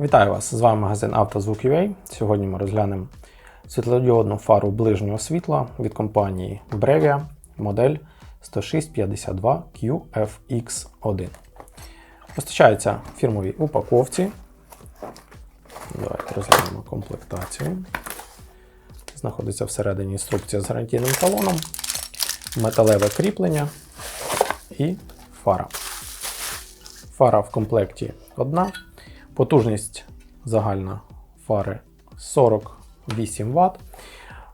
Вітаю вас! З вами магазин «Автозвук.UA». Сьогодні ми розглянемо світлодіодну фару ближнього світла від компанії Brevia модель 10652 QFX1. Постачається в фірмовій упаковці. Давайте розглянемо комплектацію. Знаходиться всередині інструкція з гарантійним талоном, металеве кріплення і фара. Фара в комплекті одна. Потужність загальна фари 48 Вт.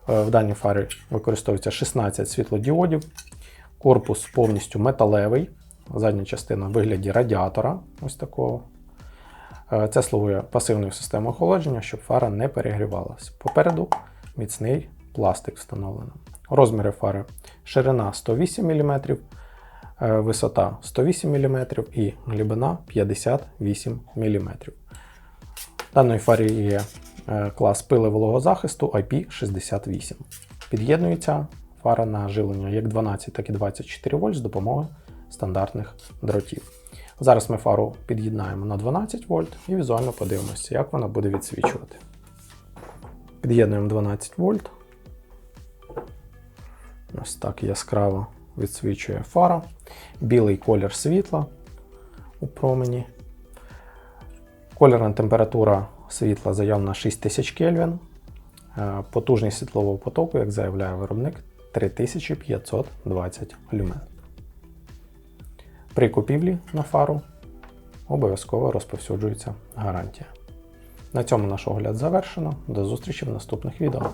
Е, В даній фарі використовується 16 світлодіодів. Корпус повністю металевий. Задня частина в вигляді радіатора. Ось такого. Е, Це слугує пасивною системою охолодження, щоб фара не перегрівалася. Попереду міцний пластик встановлено. Розміри фари ширина 108 мм, висота 108 мм і глибина 58 мм. В даної фарі є е, клас пили вологозахисту IP68. Під'єднується фара на живлення як 12, так і 24 вольт з допомогою стандартних дротів. Зараз ми фару під'єднаємо на 12 вольт і візуально подивимося, як вона буде відсвічувати. Під'єднуємо 12 вольт. Ось так яскраво відсвічує фара. Білий колір світла у промені. Кольорна температура світла заявлена 6000 Кельвін. Е, Потужність світлового потоку, як заявляє виробник, 3520 люмен. При купівлі на фару обов'язково розповсюджується гарантія. На цьому наш огляд завершено. До зустрічі в наступних відео.